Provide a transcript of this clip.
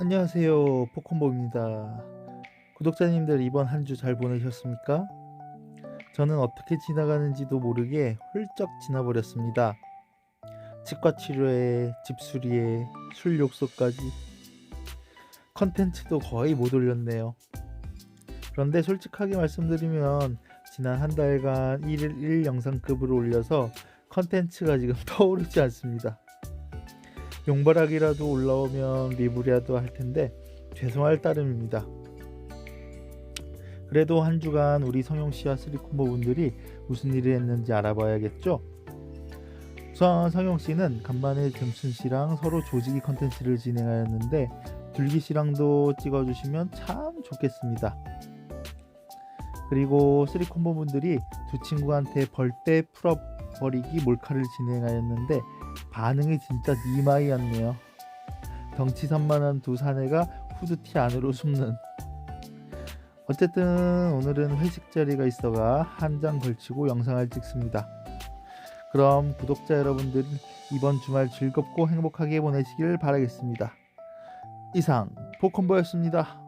안녕하세요. 포콘보입니다. 구독자님들 이번 한 주 잘 보내셨습니까? 저는 어떻게 지나가는지도 모르게 훌쩍 지나버렸습니다. 치과 치료에 집수리에 술 욕설까지 컨텐츠도 거의 못 올렸네요. 그런데 솔직하게 말씀드리면 지난 한 달간 1일 1 영상급으로 올려서 컨텐츠가 지금 떠오르지 않습니다. 용바락이라도 올라오면 리뷰라도 할 텐데 죄송할 따름입니다. 그래도 한 주간 우리 성용 씨와 쓰리콤보 분들이 무슨 일을 했는지 알아봐야겠죠? 우선 성용 씨는 간만에 gem순 씨랑 서로 조직이 컨텐츠를 진행하였는데 둘기 씨랑도 찍어주시면 참 좋겠습니다. 그리고 쓰리콤보 분들이 두 친구한테 벌떼 풀어 버리기 몰카를 진행하였는데 반응이 진짜 니마이였네요. 덩치 산만한 두 사내가 후드티 안으로 숨는. 어쨌든 오늘은 회식 자리가 있어가 한 장 걸치고 영상을 찍습니다. 그럼 구독자 여러분들 이번 주말 즐겁고 행복하게 보내시길 바라겠습니다. 이상 포컨보였습니다.